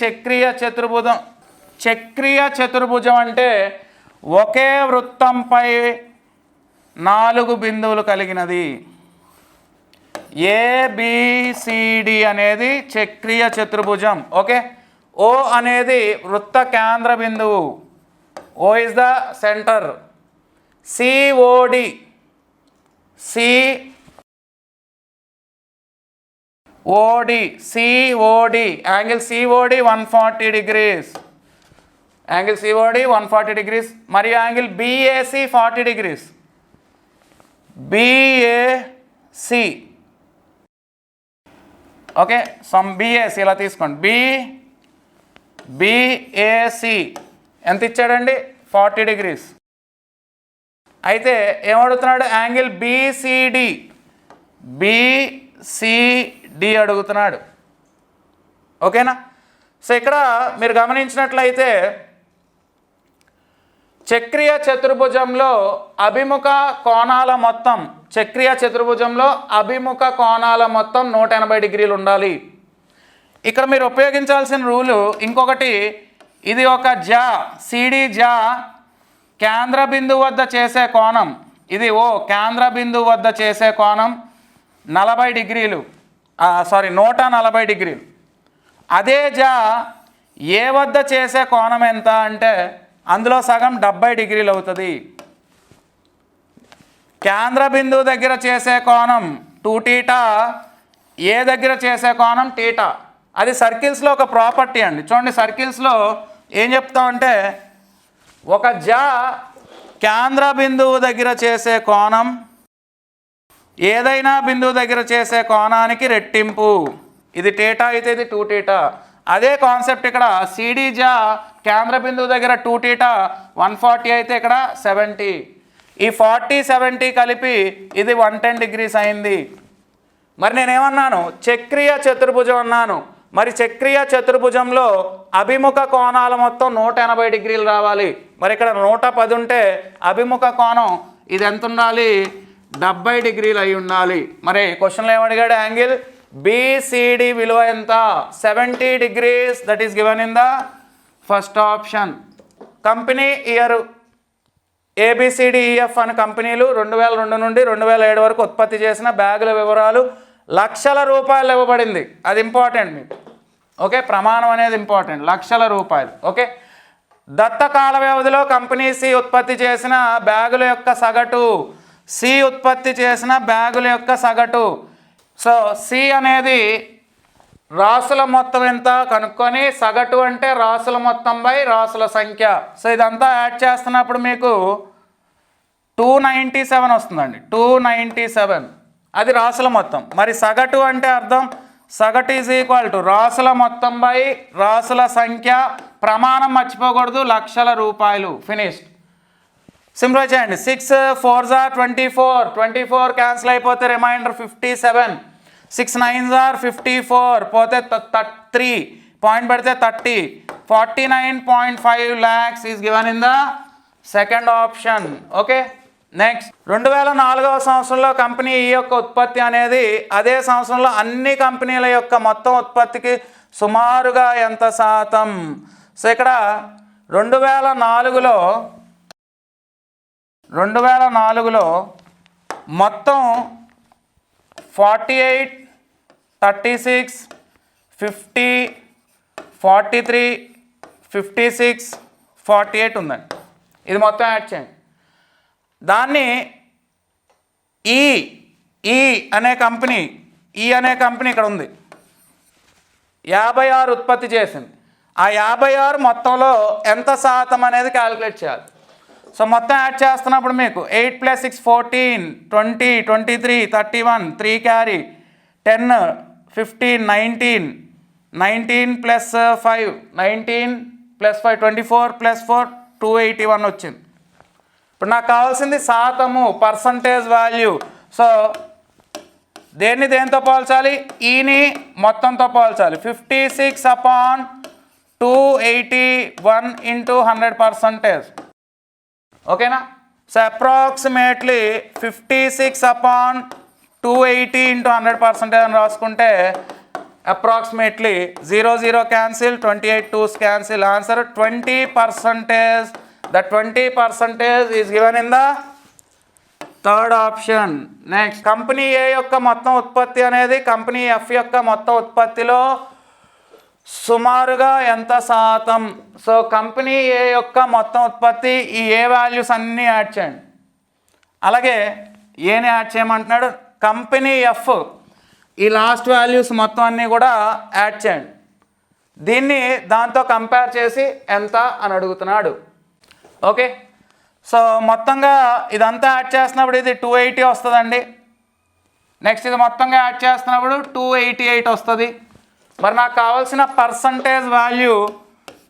చక్రీయ చతుర్భుజం. చక్రీయ చతుర్భుజం అంటే ఒకే వృత్తంపై నాలుగు బిందువులు కలిగినది. ఏబిసిడి అనేది చక్రీయ చతుర్భుజం. ఓకే? ఓ అనేది వృత్త కేంద్ర బిందువు. O is the centre COD C OD COD angle COD one forty degrees angle COD one forty degrees మరియు angle BAC forty degrees BAC okay sum BAC ఇలా తీసుకోండి. బి బిఏసి ఎంత ఇచ్చాడండి? ఫార్టీ డిగ్రీస్ అయితే ఏమడుగుతున్నాడు యాంగిల్ బిసిడి సిడి అడుగుతున్నాడు. ఓకేనా? So ఇక్కడ మీరు గమనించినట్లయితే చక్రీయ చతుర్భుజంలో అభిముఖ కోణాల మొత్తం చక్రీయ చతుర్భుజంలో అభిముఖ కోణాల మొత్తం నూట ఎనభై డిగ్రీలు ఉండాలి. ఇక్కడ మీరు ఉపయోగించాల్సిన రూలు ఇంకొకటి ఇది ఒక జా సిడి జా కేంద్ర బిందువు వద్ద చేసే కోణం. ఇది ఓ కేంద్ర బిందువు వద్ద చేసే కోణం. నలభై డిగ్రీలు సారీ నూట నలభై డిగ్రీలు. అదే జా ఏ వద్ద చేసే కోణం ఎంత అంటే అందులో సగం డెబ్బై డిగ్రీలు అవుతుంది. కేంద్ర బిందువు దగ్గర చేసే కోణం టూ టీటా ఏ దగ్గర చేసే కోణం టీటా. అది సర్కిల్స్లో ఒక ప్రాపర్టీ అండి. చూడండి సర్కిల్స్లో ఏం చెప్తామంటే ఒక జా కేంద్ర బిందువు దగ్గర చేసే కోణం ఏదైనా బిందువు దగ్గర చేసే కోణానికి రెట్టింపు. ఇది టీటా అయితే ఇది టూ టీటా అదే కాన్సెప్ట్ ఇక్కడ సిడీజా కేంద్ర బిందువు దగ్గర టూ టీటా వన్ ఫార్టీ అయితే ఇక్కడ సెవెంటీ. ఈ ఫార్టీ సెవెంటీ కలిపి ఇది వన్ టెన్ డిగ్రీస్ అయింది. మరి నేనేమన్నాను? చక్రీయ చతుర్భుజం అన్నాను. మరి చక్రీయ చతుర్భుజంలో అభిముఖ కోణాల మొత్తం నూట ఎనభై డిగ్రీలు రావాలి. మరి ఇక్కడ నూట పది ఉంటే అభిముఖ కోణం ఇది ఎంత ఉండాలి? డెబ్బై డిగ్రీలు అయి ఉండాలి. మరి క్వశ్చన్లో ఏమడిగాడు యాంగిల్? బీసీడి విలువ ఎంత? Seventy degrees that is given in the first option company year ABCDEF e, అనే కంపెనీలు రెండు వేల రెండు నుండి రెండు వేల ఏడు వరకు ఉత్పత్తి చేసిన బ్యాగుల వివరాలు లక్షల రూపాయలు ఇవ్వబడింది. అది ఇంపార్టెంట్ మీకు. ఓకే ప్రమాణం అనేది ఇంపార్టెంట్ లక్షల రూపాయలు. ఓకే దత్త కాల వ్యవధిలో కంపెనీసి ఉత్పత్తి చేసిన బ్యాగుల యొక్క సగటు సి ఉత్పత్తి చేసిన బ్యాగుల యొక్క సగటు. సో సి అనేది రాసుల మొత్తం ఎంత కనుక్కొని సగటు అంటే రాసుల మొత్తం బై రాసుల సంఖ్య. సో ఇదంతా యాడ్ చేస్తున్నప్పుడు మీకు టూ నైంటీ సెవెన్ వస్తుందండి. Two ninety seven. అది రాసుల మొత్తం. మరి సగటు అంటే అర్థం? సగటు ఈజ్ ఈక్వల్ టు రాసుల మొత్తం బై రాసుల సంఖ్య. ప్రమాణం మర్చిపోకూడదు. లక్షల రూపాయలు. ఫినిష్డ్. సింపుల్ చేయండి six four are twenty four twenty four cancel అయిపోతే remainder fifty seven six nine are fifty four పోతే త్రీ పాయింట్ పెడితే thirty. Forty nine point five lakhs is given in the second option okay next రెండు వేల నాలుగవ సంవత్సరంలో company ఈ యొక్క ఉత్పత్తి అనేది అదే సంవత్సరంలో అన్ని కంపెనీల యొక్క మొత్తం ఉత్పత్తికి సుమారుగా ఎంత శాతం? సో ఇక్కడ రెండు వేల నాలుగులో రెండు వేల నాలుగులో మొత్తం forty eight thirty six fifty forty three fifty six forty eight ఉందండి. ఇది మొత్తం యాడ్ చేయండి. దాన్ని ఈ ఈ అనే కంపెనీ ఈ అనే కంపెనీ ఇక్కడ ఉంది. యాభై ఆరు ఉత్పత్తి చేసింది. ఆ యాభై ఆరు మొత్తంలో ఎంత శాతం అనేది క్యాలిక్యులేట్ చేయాలి. సో మొత్తం యాడ్ చేస్తున్నప్పుడు మీకు eight plus six fourteen twenty twenty three thirty one three carry ten fifteen nineteen nineteen plus five nineteen plus five twenty four plus four two eighty one వచ్చింది. ఇప్పుడు నాకు కావాల్సింది శాతము పర్సంటేజ్ వాల్యూ సో దేన్ని దేంతో పోల్చాలి? ఈని మొత్తంతో పోల్చాలి. Fifty six upon two eighty one into hundred percentage ఓకేనా? So approximately fifty six upon two eighty into hundred percentage అని రాసుకుంటే approximately zero zero cancel twenty eight twos cancel answer twenty percentage the twenty percentage is given in the third option next company A యొక్క మొత్తం ఉత్పత్తి అనేది company F యొక్క మొత్తం ఉత్పత్తిలో సుమారుగా ఎంత శాతం? సో కంపెనీ ఏ యొక్క మొత్తం ఉత్పత్తి ఈ ఏ వాల్యూస్ అన్నీ యాడ్ చేయండి. అలాగే ఏని యాడ్ చేయమంటున్నాడు. Company F E last values మొత్తం అన్నీ కూడా యాడ్ చేయండి. దీన్ని దాంతో కంపేర్ చేసి ఎంత అని అడుగుతున్నాడు. ఓకే సో మొత్తంగా ఇదంతా యాడ్ చేస్తున్నప్పుడు ఇది టూ ఎయిటీ వస్తుందండి. నెక్స్ట్ ఇది మొత్తంగా యాడ్ చేస్తున్నప్పుడు టూ ఎయిటీ ఎయిట్ వస్తుంది. మరి నాకు కావాల్సిన percentage value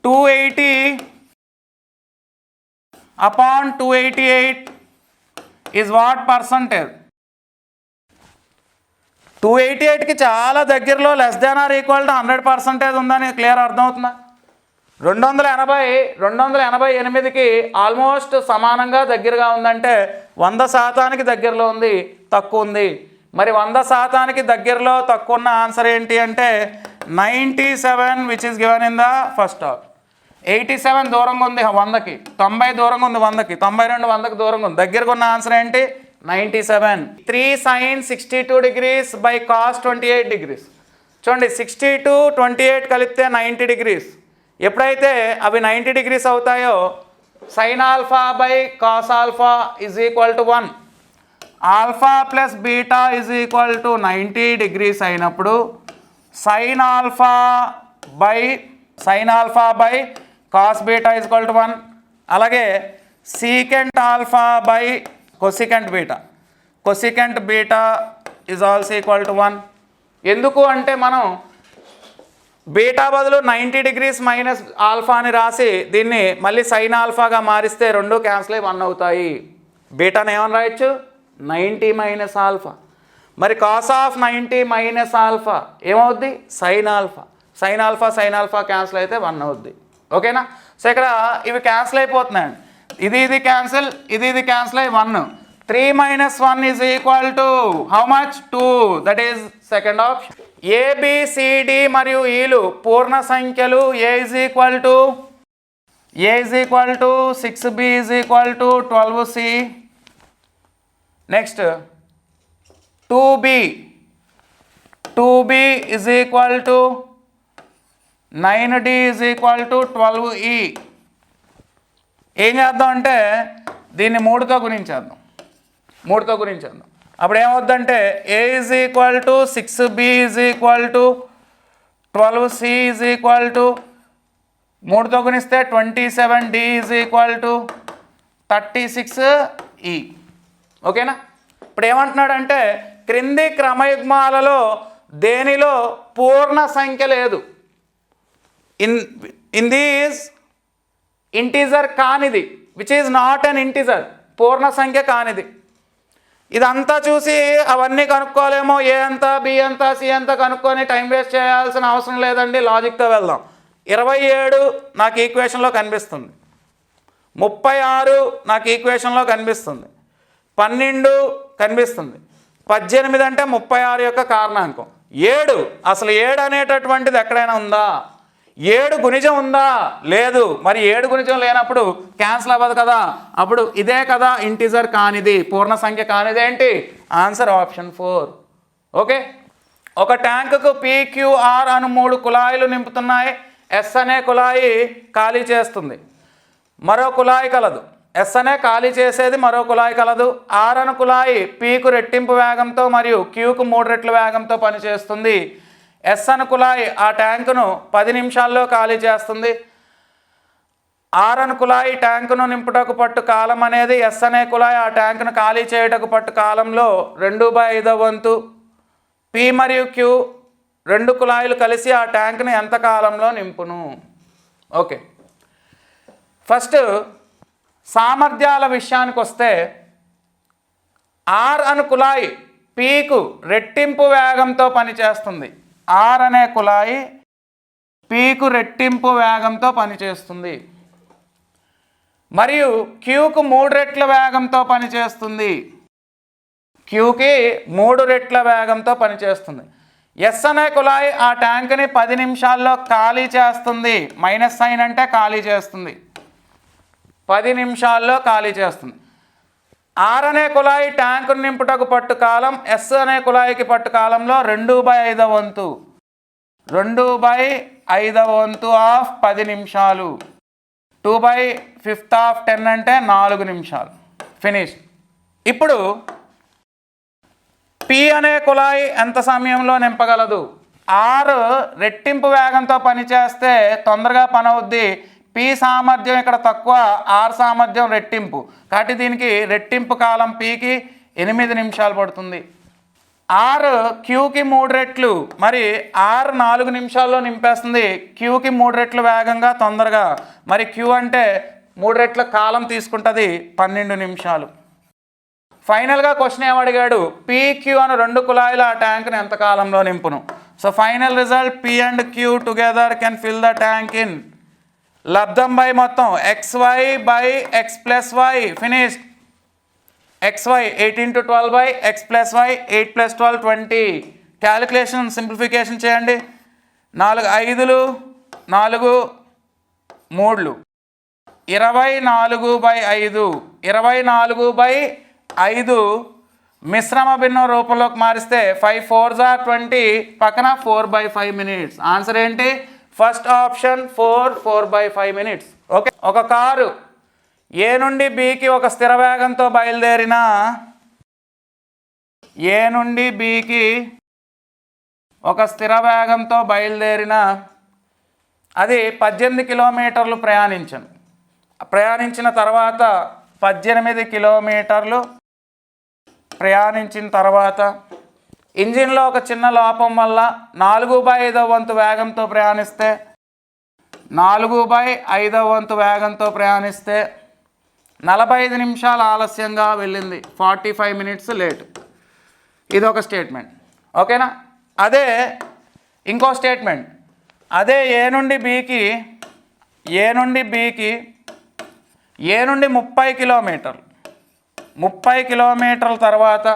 two eighty upon two eighty eight is what percentage two eighty ఎయిట్కి చాలా దగ్గరలో less than or equal to hundred percentage ఉందని క్లియర్ అర్థమవుతుందా? రెండు వందల ఎనభై రెండు వందల ఎనభై ఎనిమిదికి ఆల్మోస్ట్ సమానంగా దగ్గరగా ఉందంటే వంద శాతానికి దగ్గరలో ఉంది తక్కువ ఉంది. మరి వంద శాతానికి దగ్గరలో తక్కువ ఉన్న ఆన్సర్ ఏంటి అంటే ninety seven which is given in the first of eighty seven దూరంగా ఉంది వందకి. తొంభై దూరంగా ఉంది వందకి. తొంభై రెండు వందకి దూరంగా ఉంది. దగ్గరకు ఉన్న ఆన్సర్ ఏంటి? Ninety seven. Three sine sixty two degrees by cos twenty eight degrees. చూడండి సిక్స్టీ టూ ట్వంటీ ఎయిట్ కలిపితే నైంటీ డిగ్రీస్. ఎప్పుడైతే అవి నైంటీ డిగ్రీస్ అవుతాయో sine alpha by cos alpha is equal to one alpha plus beta is equal to ninety degrees అయినప్పుడు sine alpha by sine alpha by cos beta is equal to one అలాగే secant alpha by cosecant beta cosecant beta is also equal to one ఎందుకు అంటే మనం beta బదులు ninety degrees minus alpha అని రాసి దీన్ని మళ్ళీ సైన్ ఆల్ఫాగా మారిస్తే రెండు క్యాన్సిల్ అయ్యి వన్ అవుతాయి. బీటాని ఏమని రాయొచ్చు? నైంటీ మైనస్ ఆల్ఫా మరి cos of ninety minus alpha ఏమవుద్ది? Sine alpha sine alpha sine alpha cancel అయితే వన్ అవుద్ది. ఓకేనా సో ఇక్కడ ఇవి క్యాన్సిల్ అయిపోతున్నాయండి ఇది ఇది క్యాన్సిల్ ఇది ఇది క్యాన్సిల్ అయ్యి one three minus one is equal to how much two that is second option ABCD మరియు ఈలు పూర్ణ సంఖ్యలు A is equal to A is equal to six B is equal to twelve C next two B two B is equal to nine D is equal to twelve E. ఏం చేద్దాం అంటే దీన్ని మూడుతో గుణించేద్దాం. మూడుతో గుణించేద్దాం. అప్పుడు ఏమవుద్దంటే A is equal to six B is equal to twelve C is equal to మూడుతో గుణిస్తే twenty seven D is equal to thirty six E. ఓకేనా? ఇప్పుడు ఏమంటున్నాడంటే క్రింది క్రమయుగ్మాలలో దేనిలో పూర్ణ సంఖ్య లేదు? ఇన్ ఇన్ దీస్ ఇంటీజర్ కానిది which is not an integer పూర్ణ సంఖ్య కానిది. ఇదంతా చూసి అవన్నీ కనుక్కోలేమో ఏ అంత బి అంత సి అంత కనుక్కొని టైం వేస్ట్ చేయాల్సిన అవసరం లేదండి లాజిక్తో వెళ్దాం. ఇరవై ఏడు నాకు ఈక్వేషన్లో కనిపిస్తుంది. ముప్పై ఆరు నాకు ఈక్వేషన్లో కనిపిస్తుంది. పన్నెండు కనిపిస్తుంది. పద్దెనిమిది అంటే ముప్పై ఆరు యొక్క కారణాంకం. ఏడు అసలు ఏడు అనేటటువంటిది ఎక్కడైనా ఉందా? ఏడు గుణిజం ఉందా? లేదు. మరి ఏడు గుణిజం లేనప్పుడు క్యాన్సిల్ అవ్వదు కదా. అప్పుడు ఇదే కదా ఇంటిజర్ కానిది పూర్ణ సంఖ్య కానిది ఏంటి? ఆన్సర్ ఆప్షన్ ఫోర్ ఓకే ఒక ట్యాంకుకు పీక్యూఆర్ అను మూడు కుళాయిలు నింపుతున్నాయి. ఎస్ అనే కుళాయి ఖాళీ చేస్తుంది. మరో కుళాయి కలదు. ఎస్ అనే ఖాళీ చేసేది మరో కుళాయి కలదు. ఆర్ అను కుళాయి పీకు రెట్టింపు వేగంతో మరియు క్యూకు మూడు రెట్ల వేగంతో పనిచేస్తుంది. ఎస్ అను కుళాయి ఆ ట్యాంకును పది నిమిషాల్లో ఖాళీ చేస్తుంది. ఆర్ అను కుళాయి ట్యాంకును నింపుటకు పట్టు కాలం అనేది ఎస్ అనే కుళాయి ఆ ట్యాంకును ఖాళీ చేయుటకు పట్టు కాలంలో రెండు బై ఐదో వంతు. పి మరియు క్యూ రెండు కుళాయిలు కలిసి ఆ ట్యాంక్ను ఎంత కాలంలో నింపును? ఓకే. ఫస్ట్ సామర్థ్యాల విషయానికి వస్తే ఆర్ అను కుళాయి పీకు రెట్టింపు వేగంతో పనిచేస్తుంది. ఆర్ అనే కుళాయి పీకు రెట్టింపు వేగంతో పనిచేస్తుంది. మరియు క్యూకు మూడు రెట్ల వేగంతో పనిచేస్తుంది. క్యూకి మూడు రెట్ల వేగంతో పనిచేస్తుంది. ఎస్ అనే కుళాయి ఆ ట్యాంక్ని పది నిమిషాల్లో ఖాళీ చేస్తుంది. మైనస్ సైన్ అంటే ఖాళీ చేస్తుంది. పది నిమిషాల్లో ఖాళీ చేస్తుంది. ఆర్ అనే కుళాయి ట్యాంకు నింపుటకు పట్టు కాలం ఎస్ అనే కుళాయికి పట్టు కాలంలో రెండు బై ఐదవ వంతు. రెండు బై ఐదవ వంతు ఆఫ్ పది నిమిషాలు. Two by fifth of ten అంటే నాలుగు నిమిషాలు. ఫినిష్ ఇప్పుడు పి అనే కుళాయి ఎంత సమయంలో నింపగలదు? ఆరు రెట్టింపు వేగంతో పనిచేస్తే తొందరగా పని అవుద్ది పి సామర్థ్యం ఇక్కడ తక్కువ ఆర్ సామర్థ్యం రెట్టింపు. కాబట్టి దీనికి రెట్టింపు కాలం పీకి ఎనిమిది నిమిషాలు పడుతుంది. ఆర్ క్యూకి మూడు రెట్లు మరి ఆర్ నాలుగు నిమిషాల్లో నింపేస్తుంది. క్యూకి మూడు రెట్లు వేగంగా తొందరగా. మరి క్యూ అంటే మూడు రెట్ల కాలం తీసుకుంటుంది పన్నెండు నిమిషాలు. ఫైనల్గా క్వశ్చన్ ఏమడిగాడు పీక్యూ అని రెండు కుళాయిల ఆ ట్యాంక్ని ఎంత కాలంలో నింపును? So final result P and Q together can fill the tank in లబ్ధం by మొత్తం. X Y by X plus Y finish X Y eighteen to twelve by X plus Y eight plus twelve twenty calculation simplification చేయండి. నాలుగు ఐదులు నాలుగు మూడులు. ఇరవై నాలుగు by ఐదు. ఇరవై నాలుగు బై ఐదు. మిశ్రమ భిన్న రూపంలోకి మారిస్తే ఫైవ్ ఫోర్ జార్ ట్వంటీ పక్కన four by five minutes answer ఏంటి? First option four four by five minutes okay ఒక కారు ఏ నుండి బికి ఒక స్థిర వేగంతో బయలుదేరిన ఏ నుండి బికి ఒక స్థిర వేగంతో బయలుదేరిన అది పద్దెనిమిది కిలోమీటర్లు ప్రయాణించను. ప్రయాణించిన తర్వాత పద్దెనిమిది కిలోమీటర్లు ప్రయాణించిన తర్వాత ఇంజిన్లో ఒక చిన్న లోపం వల్ల నాలుగు బై ఐదవ వంతు వేగంతో ప్రయాణిస్తే నాలుగు బై ఐదవ వంతు వేగంతో ప్రయాణిస్తే నలభై ఐదు నిమిషాలు ఆలస్యంగా వెళ్ళింది. Forty five minutes late. ఇది ఒక స్టేట్మెంట్. ఓకేనా? అదే ఇంకో స్టేట్మెంట్. అదే ఏ నుండి బీకి ఏ నుండి బీకి ఏ నుండి ముప్పై కిలోమీటర్లు. ముప్పై కిలోమీటర్ల తర్వాత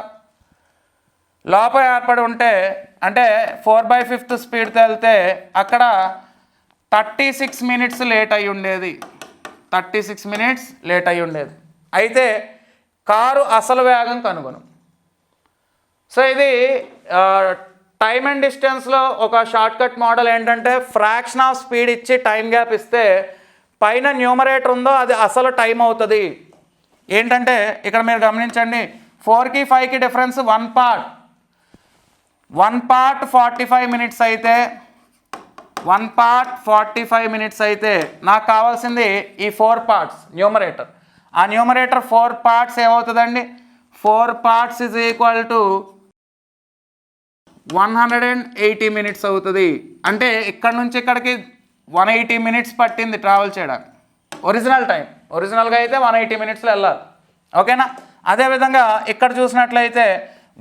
లోపల ఏర్పడి ఉంటే అంటే ఫోర్ బై ఫిఫ్త్ స్పీడ్తో వెళ్తే అక్కడ థర్టీ సిక్స్ మినిట్స్ లేట్ అయి ఉండేది. థర్టీ సిక్స్ మినిట్స్ లేట్ అయి ఉండేది. అయితే కారు అసలు వేగం కనుగొను. సో ఇది టైమ్ అండ్ డిస్టెన్స్లో ఒక షార్ట్కట్ మోడల్ ఏంటంటే ఫ్రాక్షన్ ఆఫ్ స్పీడ్ ఇచ్చి టైం గ్యాప్ ఇస్తే పైన న్యూమరేటర్ ఉందో అది అసలు టైం అవుతుంది. ఏంటంటే ఇక్కడ మీరు గమనించండి ఫోర్కి ఫైవ్కి difference one part. One part forty five minutes అయితే one part forty five minutes అయితే నాకు కావాల్సింది ఈ ఫోర్ పార్ట్స్ న్యూమరేటర్ ఆ న్యూమరేటర్ ఫోర్ పార్ట్స్ ఏమవుతుందండి? Four parts is equal to one hundred and eighty minutes అవుతుంది. అంటే ఇక్కడ నుంచి ఇక్కడికి వన్ ఎయిటీ మినిట్స్ పట్టింది ట్రావెల్ చేయడానికి. ఒరిజినల్ టైం ఒరిజినల్గా అయితే వన్ ఎయిటీ మినిట్స్లో వెళ్ళాలి. ఓకేనా అదేవిధంగా ఇక్కడ చూసినట్లయితే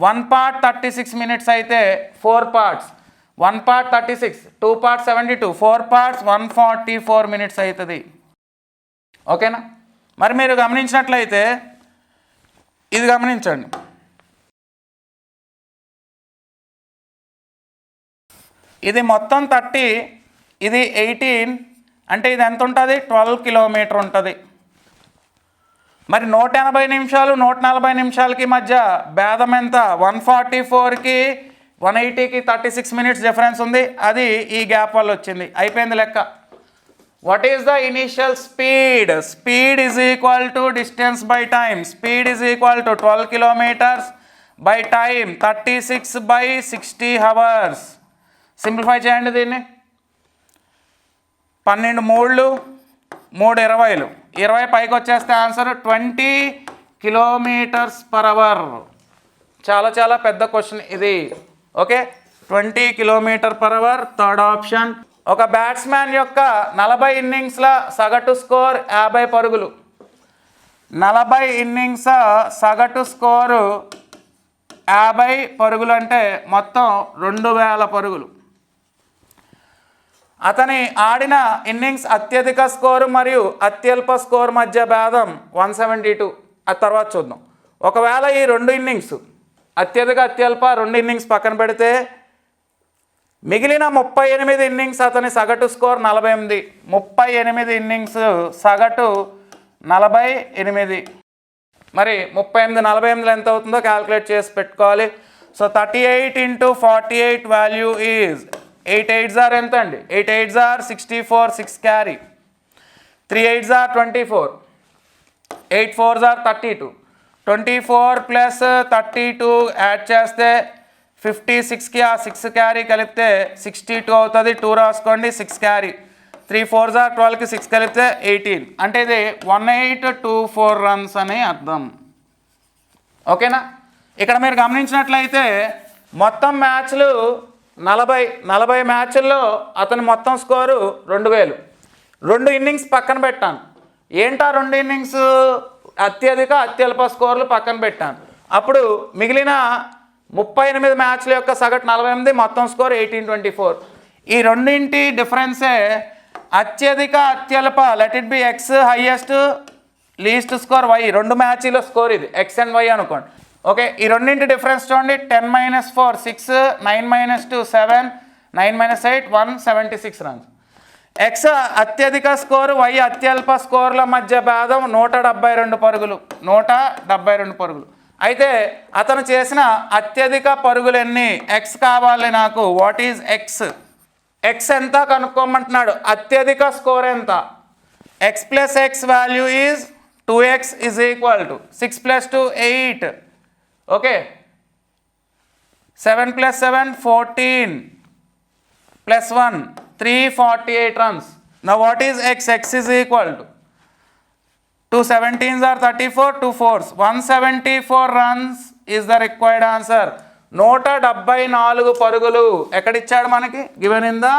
one part thirty six minutes అయితే four parts one part thirty six two part seventy two four parts one forty four minutes అవుతుంది ఓకేనా? మరి మీరు గమనించినట్లయితే ఇది గమనించండి. ఇది మొత్తం థర్టీ ఇది ఎయిటీన్ అంటే ఇది ఎంత ఉంటుంది? ట్వెల్వ్ కిలోమీటర్ ఉంటుంది. మరి నూట ఎనభై నిమిషాలు నూట నలభై నిమిషాలకి మధ్య భేదం ఎంత? వన్ ఫార్టీ ఫోర్కి వన్ ఎయిటీకి థర్టీ సిక్స్ మినిట్స్ డిఫరెన్స్ ఉంది. అది ఈ గ్యాప్ వల్ల వచ్చింది. అయిపోయింది లెక్క. What is the initial speed speed is equal to distance by time speed is equal to twelve kilometres by time thirty six by sixty hours simplify చేయండి దీన్ని. పన్నెండు మూడులు మూడు ఇరవైలు. ఇరవై పైకి వచ్చేస్తే answer twenty kilometres per hour. చాలా చాలా పెద్ద క్వశ్చన్ ఇది. Okay? Twenty kilometre per hour third option. ఒక బ్యాట్స్మెన్ యొక్క నలభై ఇన్నింగ్స్ల సగటు స్కోర్ యాభై పరుగులు. నలభై ఇన్నింగ్స్ సగటు స్కోరు యాభై పరుగులు అంటే మొత్తం రెండు వేల పరుగులు. అతని ఆడిన ఇన్నింగ్స్ అత్యధిక స్కోరు మరియు అత్యల్ప స్కోర్ మధ్య భేదం వన్ సెవెంటీ టూ. ఆ తర్వాత చూద్దాం. ఒకవేళ ఈ రెండు ఇన్నింగ్స్ అత్యధిక అత్యల్ప రెండు ఇన్నింగ్స్ పక్కన పెడితే మిగిలిన ముప్పై ఎనిమిది ఇన్నింగ్స్ అతని సగటు స్కోర్ నలభై ఎనిమిది. ముప్పై ఎనిమిది ఇన్నింగ్స్ సగటు నలభై ఎనిమిది. మరి ముప్పై ఎనిమిది నలభై ఎనిమిది ఎంత అవుతుందో క్యాలిక్యులేట్ చేసి పెట్టుకోవాలి. So thirty eight into forty eight value is eight eights are ఎంత అండి eight eights are sixty four six carry. Three eights are twenty four. Eight fours are thirty two. Twenty four plus thirty two add చేస్తే fifty సిక్స్కి ఆ six carry కలిపితే sixty two అవుతుంది. Two రాసుకోండి six carry. Three four are ట్వెల్వ్కి six కలిపితే eighteen. అంటే ఇది one eight two four runs అని అర్థం. ఓకేనా? ఇక్కడ మీరు గమనించినట్లయితే మొత్తం మ్యాచ్లు నలభై నలభై మ్యాచ్ల్లో అతని మొత్తం స్కోరు రెండు వేలు. రెండు ఇన్నింగ్స్ పక్కన పెట్టాను. ఏంటా రెండు ఇన్నింగ్స్? అత్యధిక అత్యల్ప స్కోర్లు పక్కన పెట్టాను. అప్పుడు మిగిలిన ముప్పై ఎనిమిది మ్యాచ్ల యొక్క సగటు నలభై ఎనిమిది మొత్తం స్కోర్ ఎయిటీన్ ట్వంటీ ఫోర్. ఈ రెండింటి డిఫరెన్సే అత్యధిక అత్యల్ప let it be X highest least score Y. రెండు మ్యాచ్ల స్కోర్ ఇది ఎక్స్ అండ్ వై అనుకోండి. ఓకే ఈ రెండింటి డిఫరెన్స్ చూడండి. Ten minus four six nine minus two seven nine minus eight one seventy six runs X అత్యధిక స్కోరు వై అత్యల్ప స్కోర్ల మధ్య భేదం నూట డెబ్బై రెండు పరుగులు. నూట డెబ్బై రెండు పరుగులు. అయితే అతను చేసిన అత్యధిక పరుగులు ఎన్ని? ఎక్స్ కావాలి నాకు. వాట్ ఈజ్ ఎక్స్ ఎక్స్ ఎంత కనుక్కోమంటున్నాడు. అత్యధిక స్కోర్ ఎంత? X plus X value is two X is equal to six plus two eight okay. Seven plus seven fourteen plus one three forty eight runs నా what is X X is equal to two seventeens are thirty four two fours one seventy four runs is the required answer నూట డెబ్బై నాలుగు పరుగులు ఎక్కడిచ్చాడు మనకి? Given in the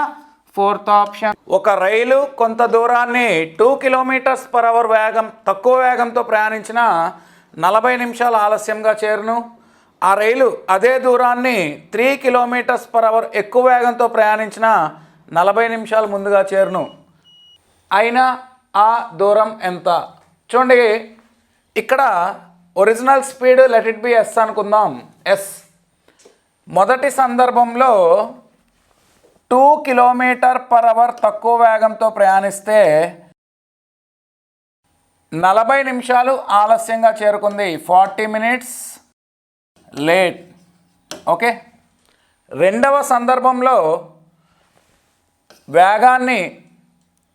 fourth option ఒక రైలు కొంత దూరాన్ని టూ కిలోమీటర్స్ పర్ అవర్ వేగం తక్కువ వేగంతో ప్రయాణించిన నలభై నిమిషాలు ఆలస్యంగా చేరును. ఆ రైలు అదే దూరాన్ని త్రీ కిలోమీటర్స్ పర్ అవర్ ఎక్కువ వేగంతో ప్రయాణించిన నలభై నిమిషాలు ముందుగా చేరును. అయినా ఆ దూరం ఎంత? చూడండి ఇక్కడ original speed let it be S అనుకుందాం. ఎస్. మొదటి సందర్భంలో టూ కిలోమీటర్ పర్ అవర్ తక్కువ వేగంతో ప్రయాణిస్తే నలభై నిమిషాలు ఆలస్యంగా చేరుకుంది. Forty minutes late. ఓకే? రెండవ సందర్భంలో వేగాన్ని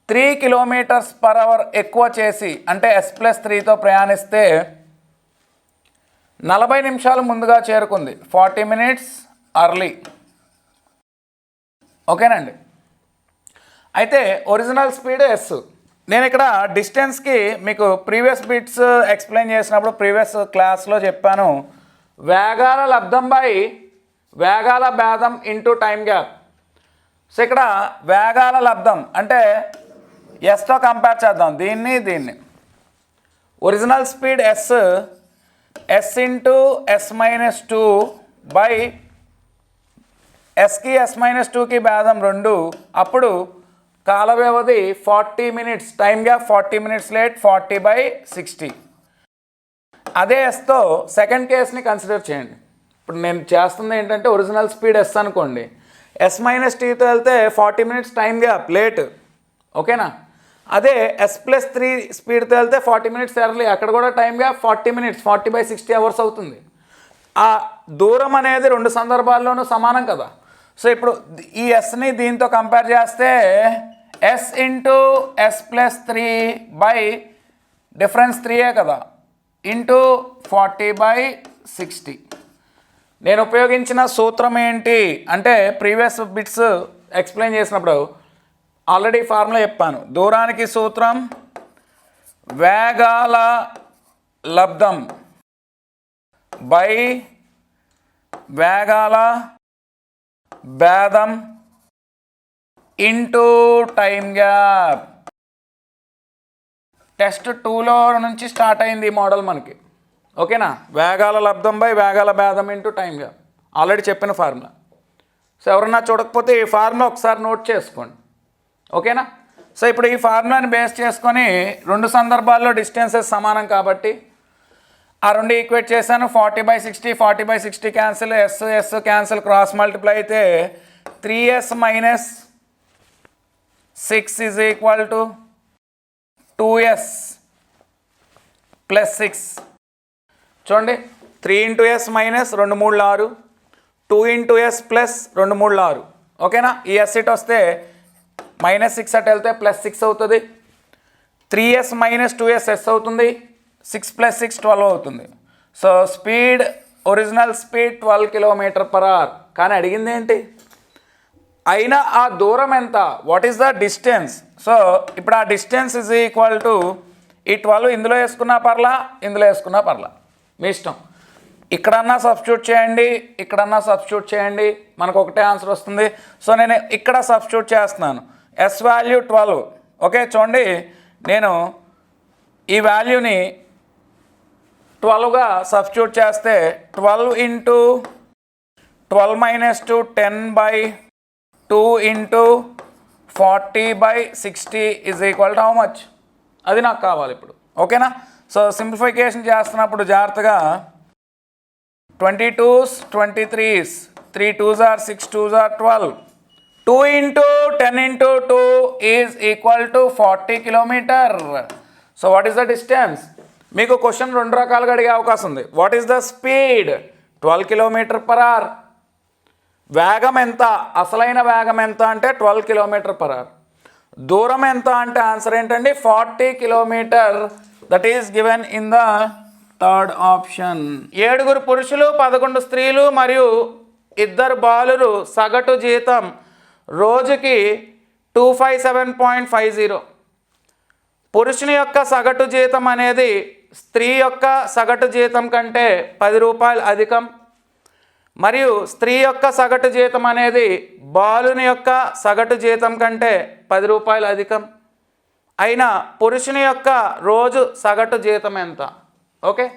త్రీ కిలోమీటర్స్ పర్ అవర్ ఎక్కువ చేసి అంటే ఎస్ ప్లస్ త్రీతో ప్రయాణిస్తే నలభై నిమిషాలు ముందుగా చేరుకుంది. Forty minutes early. ఓకేనండి? అయితే ఒరిజినల్ స్పీడ్ ఎస్ నేను ఇక్కడ డిస్టెన్స్కి మీకు ప్రీవియస్ బిట్స్ ఎక్స్ప్లెయిన్ చేసినప్పుడు ప్రీవియస్ క్లాస్లో చెప్పాను. వేగాల లబ్ధం బై వేగాల భేదం ఇంటూ టైం గ్యాప్ సో ఇక్కడ వేగాల లబ్ధం అంటే ఎస్తో కంపేర్ చేద్దాం. దీన్ని దీన్ని. Original speed S S into S minus two by ఎస్కి S minus టూకి భేదం రెండు. అప్పుడు కాల వ్యవధి forty minutes time gap forty minutes late forty by sixty. అదే ఎస్తో సెకండ్ కేస్ని కన్సిడర్ చేయండి. ఇప్పుడు నేను చేస్తుంది ఏంటంటే ఒరిజినల్ స్పీడ్ ఎస్ అనుకోండి. ఎస్ మైనస్ టీతో వెళ్తే forty minutes time gap late. ఓకేనా? అదే ఎస్ ప్లస్ త్రీ స్పీడ్తో వెళ్తే ఫార్టీ మినిట్స్ ఎర్లీ అక్కడ కూడా time gap forty minutes forty by sixty hours అవుతుంది. ఆ దూరం అనేది రెండు సందర్భాల్లోనూ సమానం కదా. సో ఇప్పుడు ఈ ఎస్ని దీంతో కంపేర్ చేస్తే S into S plus three by difference త్రీయే కదా. ఇంటూ ఫార్టీ బై సిక్స్టీ నేను ఉపయోగించిన సూత్రం ఏంటి? అంటే ప్రీవియస్ బిట్స్ ఎక్స్ప్లెయిన్ చేసినప్పుడు ఆల్రెడీ ఫార్ములా చెప్పాను. దూరానికి సూత్రం వేగాల లబ్ధం బై వేగాల భేదం ఇంటూ టైం గ్యాప్. టెస్ట్ టూలో నుంచి స్టార్ట్ అయింది ఈ మోడల్ మనకి. ఓకేనా? వేగాల లబ్ధం బై వేగాల భేదం ఇంటూ టైం గ్యాప్. ఆల్రెడీ చెప్పిన ఫార్ములా. సో ఎవరన్నా చూడకపోతే ఈ ఫార్ములా ఒకసారి నోట్ చేసుకోండి. ఓకేనా? సో ఇప్పుడు ఈ ఫార్ములాని బేస్ చేసుకొని రెండు సందర్భాల్లో డిస్టెన్సెస్ సమానం కాబట్టి ఆ రెండు ఈక్వేట్ చేశాను. Forty by sixty forty by sixty cancel S S cancel cross multiply అయితే three S minus six is equal to two S plus six చూడండి. త్రీ ఇంటూ ఎస్ మైనస్ రెండు మూడు ఆరు. టూ ఇంటూ ఎస్ ప్లస్ రెండు మూడు ఆరు. ఓకేనా? ఈ ఎస్ ఇట్ వస్తే మైనస్ సిక్స్ అట్ వెళ్తే ప్లస్ సిక్స్ అవుతుంది. Three S minus two S S అవుతుంది. సిక్స్ ప్లస్ సిక్స్ ట్వెల్వ్ అవుతుంది. So speed original speed twelve kilometer per hour. కానీ అడిగింది ఏంటి? అయినా ఆ దూరం ఎంత? What is the distance so ఇప్పుడు ఆ డిస్టెన్స్ ఇస్ ఈక్వల్ టు ఈ ట్వెల్వ్ ఇందులో వేసుకున్నా పర్లా ఇందులో వేసుకున్నా పర్లా. మీ ఇష్టం. ఇక్కడన్నా సబ్స్టిట్యూట్ చేయండి ఇక్కడన్నా సబ్స్టిట్యూట్ చేయండి. మనకు ఒకటే ఆన్సర్ వస్తుంది. సో నేను ఇక్కడ సబ్స్టిట్యూట్ చేస్తున్నాను. ఎస్ వాల్యూ ట్వెల్వ్ ఓకే చూడండి. నేను ఈ వాల్యూని ట్వెల్వ్గా సబ్స్టిట్యూట్ చేస్తే twelve into twelve minus two ten by two into forty by sixty is equal to how much అది నాకు కావాలి ఇప్పుడు. ఓకేనా? సో సింప్లిఫికేషన్ చేస్తున్నప్పుడు జాగ్రత్తగా twenty twos twenty threes three twos or six twos or twelve two into ten into two is equal to forty kilometer so what is the distance మీకు question రెండు రకాలుగా అడిగే అవకాశం ఉంది. What is the speed twelve kilometer per hour వేగం ఎంత? అసలైన వేగం ఎంత అంటే ట్వెల్వ్ కిలోమీటర్ పర్ అవర్ దూరం ఎంత అంటే ఆన్సర్ ఏంటండి? Forty kilometer that is given in the third option ఏడుగురు పురుషులు పదకొండు స్త్రీలు మరియు ఇద్దరు బాలురు సగటు జీతం రోజుకి two five seven point five zero పురుషుని యొక్క సగటు జీతం అనేది స్త్రీ యొక్క సగటు జీతం కంటే పది రూపాయలు అధికం. మరియు స్త్రీ యొక్క సగటు జీతం అనేది బాలుని యొక్క సగటు జీతం కంటే పది రూపాయలు అధికం. అయినా పురుషుని యొక్క రోజు సగటు జీతం ఎంత? ఓకే?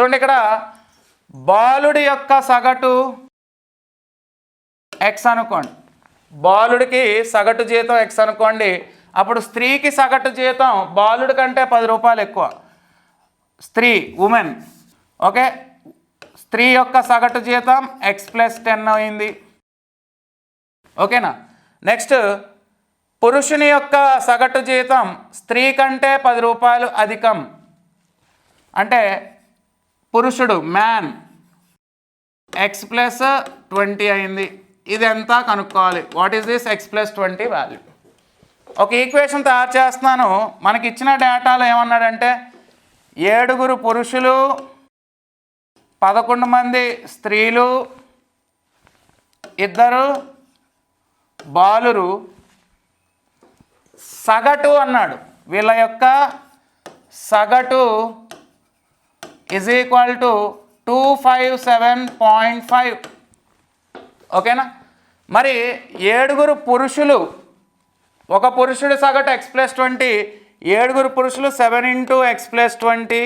చూడండి ఇక్కడ బాలుడి యొక్క సగటు ఎక్స్ అనుకోండి. బాలుడికి సగటు జీతం ఎక్స్ అనుకోండి. అప్పుడు స్త్రీకి సగటు జీతం బాలుడి కంటే పది రూపాయలు ఎక్కువ. స్త్రీ ఉమెన్. ఓకే? స్త్రీ యొక్క సగటు జీతం ఎక్స్ ప్లస్ టెన్ అయింది. ఓకేనా? నెక్స్ట్ పురుషుని యొక్క సగటు జీతం స్త్రీ కంటే పది రూపాయలు అధికం. అంటే పురుషుడు మ్యాన్ ఎక్స్ ప్లస్ ట్వంటీ అయింది. ఇది ఎంత కనుక్కోవాలి? What is this X plus twenty value ఒక ఈక్వేషన్ తయారు చేస్తున్నాను. మనకి ఇచ్చిన డేటాలో ఏమన్నాడంటే ఏడుగురు పురుషులు పదకొండు మంది స్త్రీలు ఇద్దరు బాలురు. సగటు అన్నాడు. వీళ్ళ యొక్క సగటు is equal to two five seven point five ఓకేనా? మరి ఏడుగురు పురుషులు ఒక పురుషుడు సగటు ఎక్స్ ప్లస్ ట్వంటీ ఏడుగురు పురుషులు seven into X plus twenty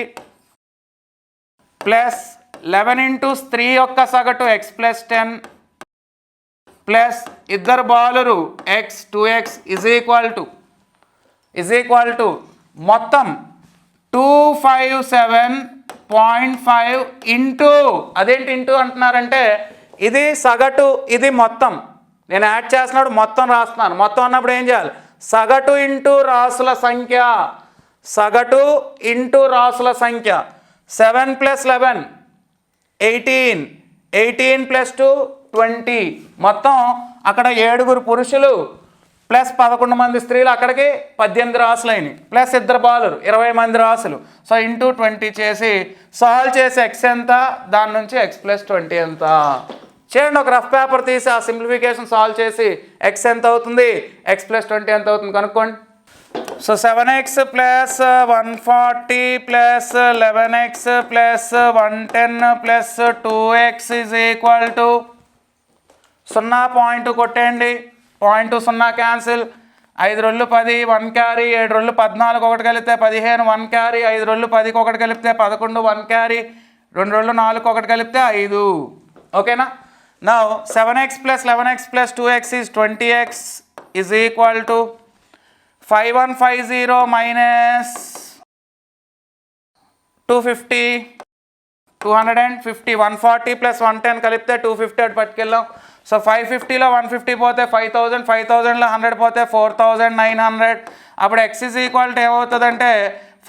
plus eleven into స్త్రీ యొక్క సగటు ఎక్స్ ప్లస్ టెన్ ప్లస్ ఇద్దరు బాలురు X two X is equal to is equal to మొత్తం two five seven point five into అదేంటి ఇంటూ అంటున్నారంటే ఇది సగటు ఇది మొత్తం. నేను యాడ్ చేస్తున్నాడు మొత్తం రాస్తున్నాను. మొత్తం అన్నప్పుడు ఏం చేయాలి? సగటు ఇంటూ రాసుల సంఖ్య. సగటు ఇంటూ రాసుల సంఖ్య. Seven plus eleven eighteen. Eighteen plus two twenty. మొత్తం అక్కడ ఏడుగురు పురుషులు ప్లస్ పదకొండు మంది స్త్రీలు అక్కడికి పద్దెనిమిది రాసులు అయినాయి ప్లస్ ఇద్దరు బాలురు ఇరవై మంది రాసులు. సో ఇంటూ ట్వంటీ చేసి సాల్వ్ చేసి ఎక్స్ ఎంత? దాని నుంచి ఎక్స్ ప్లస్ ట్వంటీ ఎంత? చేయండి ఒక రఫ్ పేపర్ తీసి ఆ సింప్లిఫికేషన్ సాల్వ్ చేసి ఎక్స్ ఎంత అవుతుంది? ఎక్స్ ప్లస్ ట్వంటీ ఎంత అవుతుంది కనుక్కోండి. So seven X plus one forty plus eleven X plus one ten plus two X is equal to సున్నా పాయింట్ కొట్టేయండి. పాయింట్ సున్నా క్యాన్సిల్ ఐదు రొళ్ళు పది వన్ క్యారీ ఏడు రొళ్ళు పద్నాలుగు ఒకటి కలిపితే పదిహేను వన్ క్యారీ ఐదు రొళ్ళు పదికి ఒకటి కలిపితే పదకొండు వన్ క్యారీ రెండు రొళ్ళు నాలుగు ఒకటి కలిపితే ఐదు. ఓకేనా నా seven X plus eleven X plus two X is twenty X is equal to five one five zero minus two fifty two hundred and fifty one forty plus one ten కలిపితే two fifty అటు పట్టుకెళ్ళాం. So five ఫిఫ్టీలో one fifty పోతే five thousand five థౌజండ్లో hundred పోతే four thousand nine hundred అప్పుడు X is equal to ఏమవుతుందంటే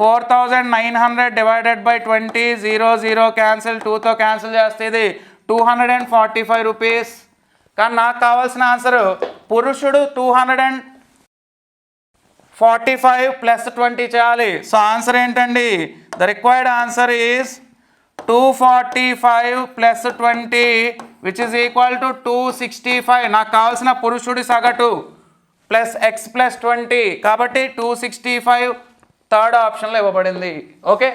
four thousand nine hundred divided by twenty zero zero cancel టూతో క్యాన్సిల్ చేస్తే ఇది two hundred and forty five rupees కానీ నాకు కావాల్సిన ఆన్సర్ పురుషుడు two hundred and forty five plus twenty చేయాలి. సో ఆన్సర్ ఏంటండి? The required answer is two forty five plus twenty which is equal to two sixty five నాకు కావాల్సిన పురుషుడి సగటు ప్లస్ ఎక్స్ ప్లస్ ట్వంటీ కాబట్టి టూ సిక్స్టీ ఫైవ్ థర్డ్ ఆప్షన్లో ఇవ్వబడింది. Okay